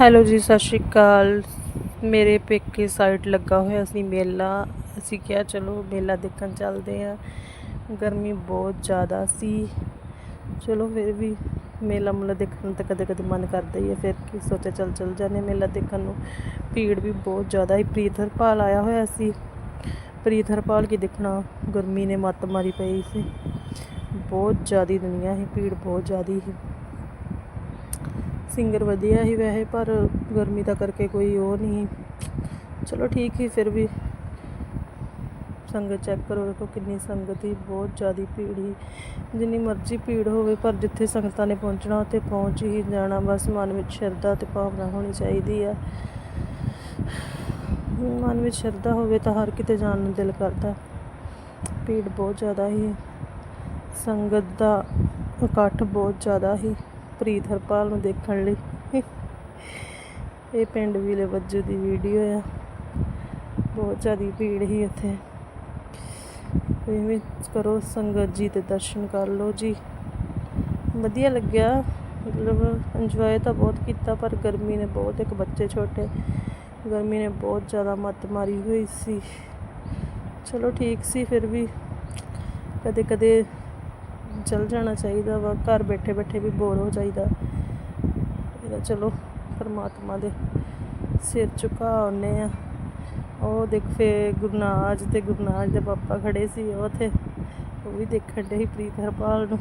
Hello ਜੀ, ਸਤਿ ਸ਼੍ਰੀ ਅਕਾਲ। ਮੇਰੇ ਪੇਕੇ ਸਾਈਡ ਲੱਗਾ ਹੋਇਆ ਸੀ ਮੇਲਾ। ਅਸੀਂ ਕਿਹਾ ਚਲੋ ਮੇਲਾ ਦੇਖਣ ਚੱਲਦੇ ਆ ਗਰਮੀ ਬਹੁਤ ਜ਼ਿਆਦਾ ਸੀ। ਚਲੋ ਫਿਰ ਵੀ ਮੇਲਾ ਮੁਲਾ ਦੇਖਣ ਤਾਂ ਕਦੇ ਕਦੇ ਮਨ ਕਰਦਾ ਹੀ ਹੈ। ਫਿਰ ਕੀ ਸੋਚਿਆ, ਚੱਲ ਚੱਲ ਜਾਂਦੇ ਮੇਲਾ ਦੇਖਣ ਨੂੰ। ਭੀੜ ਵੀ ਬਹੁਤ ਜ਼ਿਆਦਾ ਹੀ ਪ੍ਰੀਤ ਹਰਪਾਲ ਆਇਆ ਹੋਇਆ ਸੀ। ਪ੍ਰੀਤ ਹਰਪਾਲ ਕੀ ਦੇਖਣਾ, ਗਰਮੀ ਨੇ ਮੱਤ ਮਾਰੀ ਪਈ ਸੀ। ਬਹੁਤ ਜ਼ਿਆਦੀ ਦੁਨੀਆ ਸੀ, ਭੀੜ ਬਹੁਤ ਜ਼ਿਆਦੀ ਸੀ। ਸਿੰਗਰ ਵਧੀਆ ਹੀ ਵੈਸੇ, ਪਰ ਗਰਮੀ ਦਾ ਕਰਕੇ ਕੋਈ ਉਹ ਨਹੀਂ। ਚਲੋ ਠੀਕ ਹੀ, ਫਿਰ ਵੀ ਸੰਗਤ ਚੈੱਕ ਕਰੋ, ਦੇਖੋ ਕਿੰਨੀ ਸੰਗਤ ਹੀ, ਬਹੁਤ ਜ਼ਿਆਦੀ ਭੀੜ ਹੀ। ਜਿੰਨੀ ਮਰਜ਼ੀ ਭੀੜ ਹੋਵੇ, ਪਰ ਜਿੱਥੇ ਸੰਗਤਾਂ ਨੇ ਪਹੁੰਚਣਾ, ਉੱਥੇ ਪਹੁੰਚ ਹੀ ਜਾਣਾ। ਬਸ ਮਨ ਵਿੱਚ ਸ਼ਰਧਾ ਤੇ ਭਾਵਨਾ ਹੋਣੀ ਚਾਹੀਦੀ ਆ। ਮਨ ਵਿੱਚ ਸ਼ਰਧਾ ਹੋਵੇ ਤਾਂ ਹਰ ਕਿਤੇ ਜਾਣ ਨੂੰ ਦਿਲ ਕਰਦਾ। ਭੀੜ ਬਹੁਤ ਜ਼ਿਆਦਾ ਹੀ, ਸੰਗਤ ਦਾ ਇਕੱਠ ਬਹੁਤ ਜ਼ਿਆਦਾ ਹੀ। ਪ੍ਰੀਤ ਹਰਪਾਲ ਨੂੰ ਦੇਖਣ ਲਈ। ਇਹ ਪਿੰਡ ਵੀਲੇ ਵੱਜੂ ਦੀ ਵੀਡੀਓ ਆ। ਬਹੁਤ ਜ਼ਿਆਦਾ ਭੀੜ ਹੀ ਇੱਥੇ। ਤੁਸੀਂ ਕਰੋ ਸੰਗਤ ਜੀ ਦੇ ਦਰਸ਼ਨ ਕਰ ਲਓ ਜੀ। ਵਧੀਆ ਲੱਗਿਆ। ਮਤਲਬ ਇੰਜੋਏ ਤਾਂ ਬਹੁਤ ਕੀਤਾ, ਪਰ ਗਰਮੀ ਨੇ ਬਹੁਤ, ਇੱਕ ਬੱਚੇ ਛੋਟੇ, ਗਰਮੀ ਨੇ ਬਹੁਤ ਜ਼ਿਆਦਾ ਮੱਤ ਮਾਰੀ ਹੋਈ ਸੀ। ਚਲੋ ਠੀਕ ਸੀ, ਫਿਰ ਵੀ ਕਦੇ ਕਦੇ ਚਲ ਜਾਣਾ ਚਾਹੀਦਾ ਵਾ, ਘਰ ਬੈਠੇ ਬੈਠੇ ਵੀ ਬੋਰ ਹੋ ਜਾਈਦਾ। ਇਹਦਾ ਚਲੋ, ਪਰਮਾਤਮਾ ਦੇ ਸਿਰ ਝੁਕਾ ਆਉਂਦੇ ਆ। ਉਹ ਦੇਖ ਫੇ ਗੁਰਨਾਜ ਤੇ ਗੁਰਨਾਜ ਦੇ ਪਾਪਾ ਖੜੇ ਸੀ ਉਹ ਉੱਥੇ। ਉਹ ਵੀ ਦੇਖਣ ਦੇ ਸੀ ਪ੍ਰੀਤ ਹਰਪਾਲ ਨੂੰ।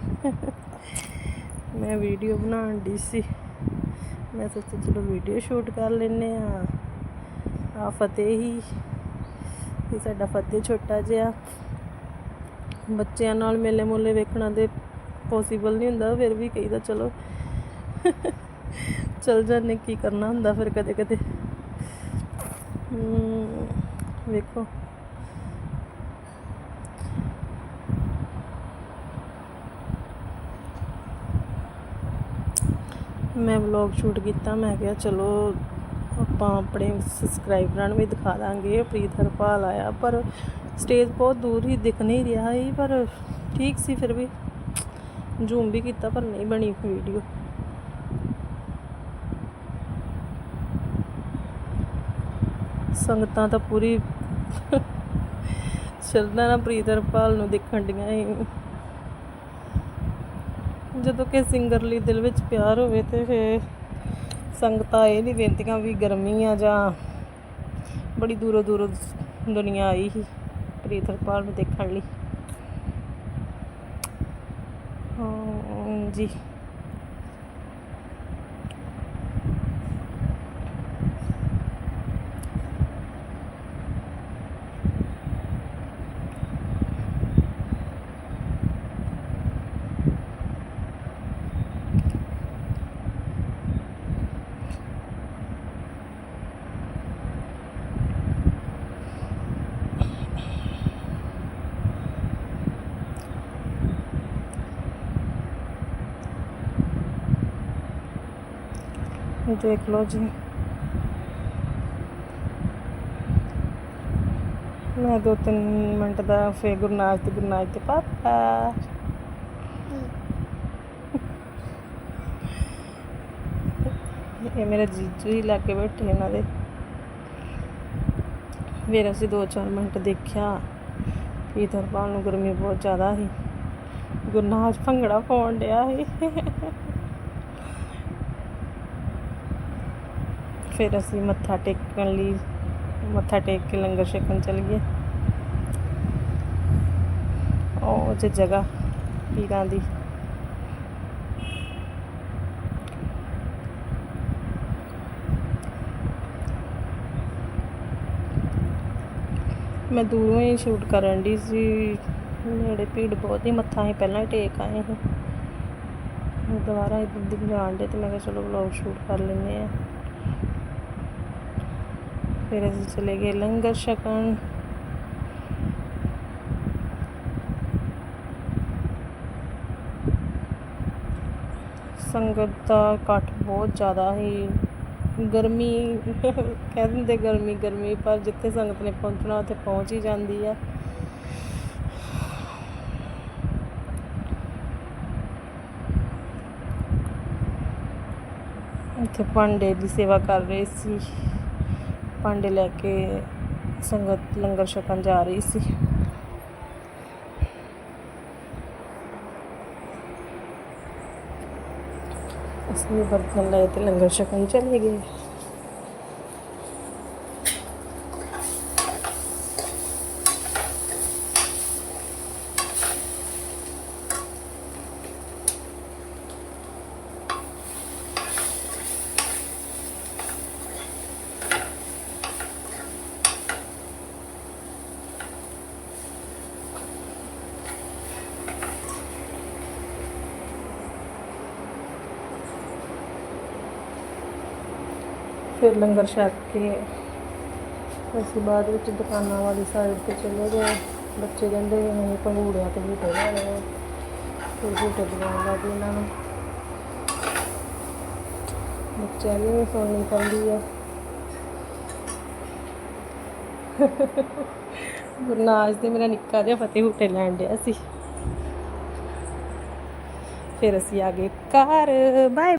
ਮੈਂ ਵੀਡੀਓ ਬਣਾਉਣ ਦੀ ਸੀ। ਮੈਂ ਸੋਚਿਆ ਚਲੋ ਵੀਡੀਓ ਸ਼ੂਟ ਕਰ ਲੈਨੇ ਆ। ਆ ਫਤਿਹ ਹੀ। ਇਹ ਸਾਡਾ ਫਤਿਹ ਛੋਟਾ ਜਿਹਾ। ਬੱਚਿਆਂ ਨਾਲ ਮੇਲੇ ਮੂਲੇ ਵੇਖਣਾ ਤੇ ਪੋਸੀਬਲ ਨਹੀਂ ਹੁੰਦਾ, ਫਿਰ ਵੀ ਕਹੀਦਾ ਚਲੋ। ਚਲ ਜਾਂਦੇ, ਕੀ ਕਰਨਾ ਹੁੰਦਾ ਫਿਰ ਕਦੇ ਕਦੇ ਵੇਖੋ। ਮੈਂ ਵਲੌਗ ਸ਼ੂਟ ਕੀਤਾ, ਮੈਂ ਕਿਹਾ ਚਲੋ ਆਪਾਂ ਆਪਣੇ ਸਬਸਕ੍ਰਾਈਬਰਾਂ ਨੂੰ ਵੀ ਦਿਖਾ ਦਾਂਗੇ, ਪ੍ਰੀਤ ਹਰਪਾਲ ਆਇਆ, ਪਰ ਸਟੇਜ ਬਹੁਤ ਦੂਰ ਹੀ ਦਿਖ ਨਹੀਂ ਰਿਹਾ ਸੀ, ਪਰ ਠੀਕ ਸੀ ਫਿਰ ਵੀ। ਜ਼ੂਮ ਵੀ ਕੀਤਾ ਪਰ ਨਹੀਂ ਬਣੀ ਵੀਡੀਓ ਸੰਗਤਾਂ ਤਾਂ ਪੂਰੀ ਸ਼ਰਧਾ ਨਾਲ ਪ੍ਰੀਤ ਹਰਪਾਲ ਨੂੰ ਦੇਖਣ ਡੀਆਂ ਸੀ। ਜਦੋਂ ਕਿ ਸਿੰਗਰ ਲਈ ਦਿਲ ਵਿੱਚ ਪਿਆਰ ਹੋਵੇ ਤੇ ਫੇ ਸੰਗਤਾਂ ਇਹ ਨਹੀਂ ਵੇਂਦੀਆਂ ਵੀ ਗਰਮੀ ਆ ਜਾਂ ਬੜੀ ਦੂਰੋਂ ਦੂਰੋਂ ਦੁਨੀਆ ਆਈ ਸੀ। ਪ੍ਰੀਤ ਹਰਪਾਲ ਨੂੰ ਦੇਖਣ ਲਈ। ਹਾਂ ਜੀ ਦੇਖ ਲਓ ਜੀ। ਮੈਂ ਦੋ ਤਿੰਨ ਮਿੰਟ ਦਾ ਫੇ ਗੁਰਨਾਜ ਤੇ ਗੁਰਨਾਜ ਤੇ ਪਾਪਾ। ਇਹ ਮੇਰੇ ਜੀਜੂ ਹੀ ਲਾ ਕੇ ਬੈਠੇ ਇਹਨਾਂ ਦੇ। ਫਿਰ ਅਸੀਂ 2-4 ਮਿੰਟ ਦੇਖਿਆ ਪੀਤਰ ਨੂੰ ਗਰਮੀ ਬਹੁਤ ਜ਼ਿਆਦਾ ਸੀ। ਗੁਰਨਾਜ ਭੰਗੜਾ ਪਾਉਣ ਡਿਆ ਸੀ। ਫਿਰ ਅਸੀਂ ਮੱਥਾ ਟੇਕਣ ਲਈ, ਮੱਥਾ ਟੇਕ ਕੇ ਲੰਗਰ ਛਕਣ ਚਲ ਗਏ ਉਹ ਜੇ ਜਗ੍ਹਾ ਪੀਰਾਂ ਦੀ। ਮੈਂ ਦੂਰੋਂ ਹੀ ਸ਼ੂਟ ਕਰਨ ਦੀ ਸੀ। ਨੇੜੇ ਭੀੜ ਬਹੁਤ ਹੀ ਮੱਥਾ ਹੀ ਪਹਿਲਾਂ ਹੀ ਟੇਕ ਆਏ ਸੀ। ਦੁਬਾਰਾ ਇੱਧਰ ਦੀ ਜਾਣ ਦੇ ਤੇ ਮੈਂ ਕਿਹਾ ਚਲੋ ਵਲੌਗ ਸ਼ੂਟ ਕਰ ਲੈਂਦੇ ਆ ਫਿਰ ਅਸੀਂ ਚਲੇ ਗਏ ਲੰਗਰ ਛਕਣ। ਸੰਗਤ ਦਾ ਇਕੱਠ ਬਹੁਤ ਜ਼ਿਆਦਾ ਹੀ ਗਰਮੀ, ਕਹਿ ਦਿੰਦੇ ਗਰਮੀ ਗਰਮੀ, ਪਰ ਜਿੱਥੇ ਸੰਗਤ ਨੇ ਪਹੁੰਚਣਾ, ਉੱਥੇ ਪਹੁੰਚ ਹੀ ਜਾਂਦੀ ਹੈ ਉੱਥੇ ਭਾਂਡੇ ਦੀ ਸੇਵਾ ਕਰ ਰਹੇ ਸੀ। ਭਾਂਡੇ ਲੈ ਕੇ ਸੰਗਤ ਲੰਗਰ ਛਕਣ ਜਾ ਰਹੀ ਸੀ। ਅਸੀਂ ਵੀ ਬਰਤਨ ਲਏ ਤੇ ਲੰਗਰ ਛਕਣ ਚਲੇ ਗਏ। ਫਿਰ ਲੰਗਰ ਛਕ ਕੇ ਅਸੀਂ ਬਾਅਦ ਵਿੱਚ ਦੁਕਾਨਾਂ ਵਾਲੀ ਸਾਈਡ ਤੇ ਚਲੇ ਗਏ। ਬੱਚੇ ਕਹਿੰਦੇ ਵੀ ਨਹੀਂ ਪੰਗੂੜਿਆਂ ਤੇ ਝੂਟੇ ਲੈਣੇ ਆ ਫਿਰ ਝੂਟੇ ਦਿਵਾਉਣ ਲੱਗ ਇਹਨਾਂ ਨੂੰ। ਬੱਚਿਆਂ ਦੀ ਵੀ ਸੁਣਨੀ ਪੈਂਦੀ ਆ। ਗੁਰਨਾਜ ਤੇ ਮੇਰਾ ਨਿੱਕਾ ਜਿਹਾ ਫਤਿਹ ਝੂਟੇ ਲੈਣ ਡਿਆ ਸੀ। ਫਿਰ ਅਸੀਂ ਆ ਗਏ ਘਰ। ਬਾਏ